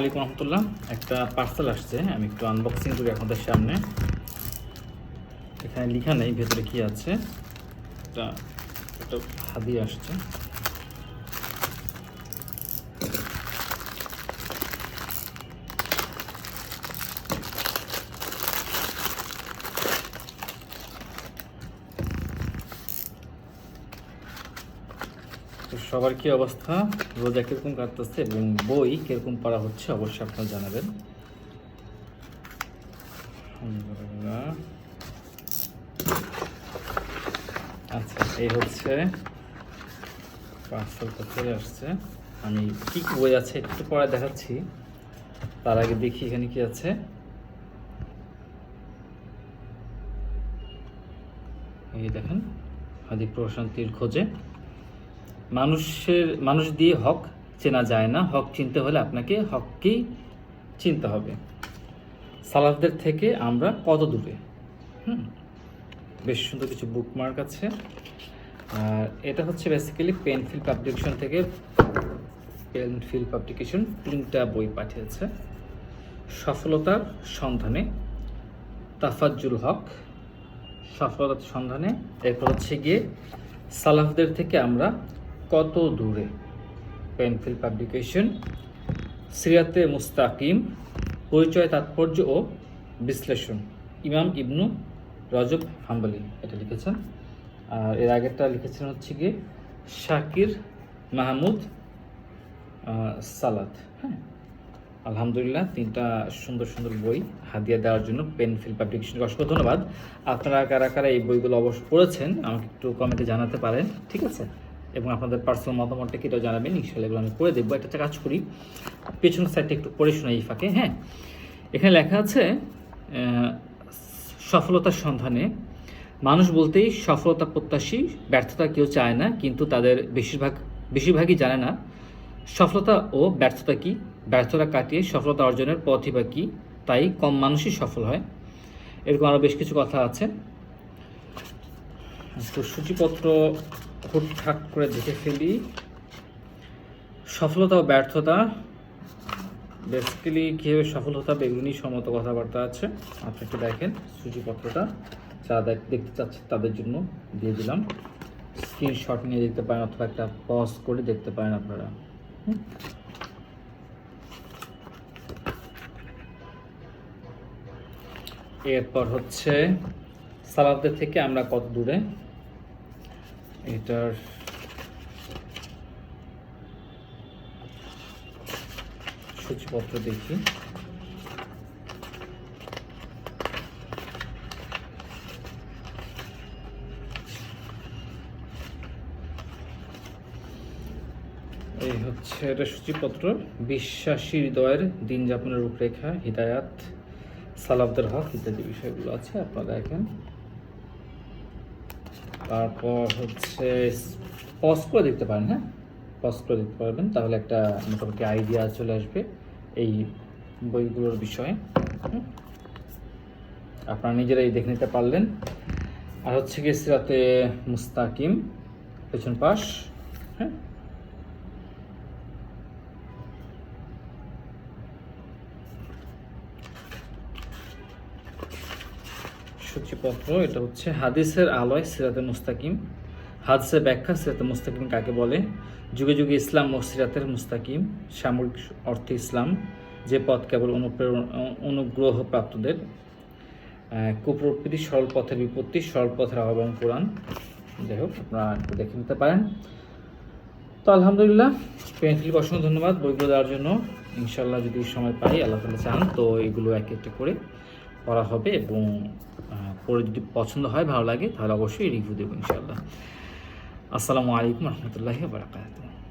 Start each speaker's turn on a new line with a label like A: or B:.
A: আলাইকুম রহমতুল্লাহ। একটা পার্সেল আসছে, আমি একটু আনবক্সিং করি আপনাদের সামনে। এখানে লেখা নেই, ভেতরে কি আছে? এটা একটা হাদি আসছে। তো সবার কি অবস্থা? রোজা কীরকম কাটতেছে এবং বই কীরকম পড়া হচ্ছে অবশ্যই আপনারা জানাবেন। আচ্ছা এই হচ্ছে পার্সেলটা চলে আসছে। আমি কি কি বই আছে একটু পরে দেখাচ্ছি। তার আগে দেখি এখানে কি আছে। এই দেখেন হাদি প্রশান্তির খোঁজে। মানুষের, মানুষ দিয়ে হক চেনা যায় না। হক চিনতে হলে আপনাকে হককেই চিনতে হবে। সালাফদের থেকে আমরা কত দূরে হুম, বেশ সুন্দর কিছু বুকমার্ক আছে। আর এটা হচ্ছে বেসিক্যালি পেনফিল পাবলিকেশন থেকে পেনফিল পাবলিকেশন তিনটা বই পাঠিয়েছে। সফলতার সন্ধানে তাফাজ্জুল হক। সফলতার সন্ধানে এরপর হচ্ছে গিয়ে সালাফদের থেকে আমরা কত দূরে? পেনফিল পাবলিকেশন সিরাতে মুস্তাকিম, পরিচয় তাৎপর্য ও বিশ্লেষণ। ইমাম ইবনু রজব হাম্বলি এটা লিখেছেন। আর এর আগেরটা লিখেছেন হচ্ছে গিয়ে শাকির মাহমুদ সালাত। হ্যাঁ? আলহামদুলিল্লাহ, তিনটা সুন্দর সুন্দর বই হাদিয়া দেওয়ার জন্য পেনফিল পাবলিকেশনকে অসংখ্য ধন্যবাদ। আপনারা কারা কারা এই বইগুলো অবশ্য পড়েছেন, আমাকে একটু কমেন্টে জানাতে পারেন, ঠিক আছে? এবং আপনাদের পার্সোনাল মতামতটা কি এটাও জানাবেন ইনশাল্লাহ এগুলো আমি করে দেখব। একটা কাজ করি। পেছনের সাইডটা একটু পড়ে শোনাই এই ফাঁকে হ্যাঁ? এখানে লেখা আছে সফলতার সন্ধানে মানুষ বলতেই সফলতা প্রত্যাশী, ব্যর্থতা কেউ চায় না, কিন্তু তাদের বেশিরভাগ, বেশিরভাগই জানে না সফলতা ও ব্যর্থতা কি। ব্যর্থতা কাটিয়ে সফলতা অর্জনের পথই বা কী, তাই কম মানুষই সফল হয়। এরকম আরও বেশ কিছু কথা আছে। তো সূচিপত্র হুটহাট করে দেখে ফেলি। সফলতা ও ব্যর্থতা। বেসিক্যালি কীভাবে সফল হতে হবে সম্মত কথাবার্তা আছে। আপনি একটু দেখেন সূচিপত্রটা। যারা দেখ- দেখতে চাচ্ছে তাদের জন্য দিয়ে দিলাম। স্ক্রিনশট নিয়ে দেখতে পারেন অথবা একটা পজ করে দেখতে পারেন আপনারা। এরপর হচ্ছে সালাফদের থেকে আমরা কত দূরে? এটার সূচিপত্র দেখি। এই হচ্ছে এটা সূচিপত্র। বিশ্বাসী হৃদয়ের দিন যাপনের রূপরেখা, হিদায়াত সালাফদের হক ইত্যাদি বিষয়গুলো আছে, আপনারা দেখেন। তারপর হচ্ছে পজ করে দেখতে পারেন হ্যাঁ? পজ করে দেখতে পারবেন, তাহলে একটা মোটামুটি আইডিয়া চলে আসবে এই বইগুলোর বিষয়ে? আপনারা নিজেরাই দেখে নিতে পারলেন। আর হচ্ছে গিয়ে সিরাতে মুস্তাকিম, পেছন পাশ হ্যাঁ? সূচিপত্র, এটা হচ্ছে হাদিসের আলয় সিরাতে মুস্তাকিম। হাদিসের ব্যাখ্যা সিরাতে মুস্তাকিম কাকে বলে? যুগে যুগে ইসলাম ও সিরাতের মুস্তাকিম, সামরিক অর্থে ইসলাম, যে পথ কেবল অনুপ্রেরণ অনুগ্রহ প্রাপ্তদের কুপ্রকৃতি সরল পথের বিপত্তি, সরল পথের আহ্বান কোরআন। যাই হোক, আপনারা একটু দেখে নিতে পারেন। তো আলহামদুলিল্লাহ পেন্সিলকে অসংখ্য ধন্যবাদ, বইগুলো দেওয়ার জন্য। ইনশাল্লাহ যদি সময় পাই, আল্লাহ তালা চান, তো এগুলো এক একটা করে পড়া হবে এবং পরে যদি পছন্দ হয়, ভালো লাগে, তাহলে অবশ্যই রিভিউ দেবো ইনশাল্লাহ আসসালামু আলাইকুম রহমতুল্লাহ বারাকাতুহ।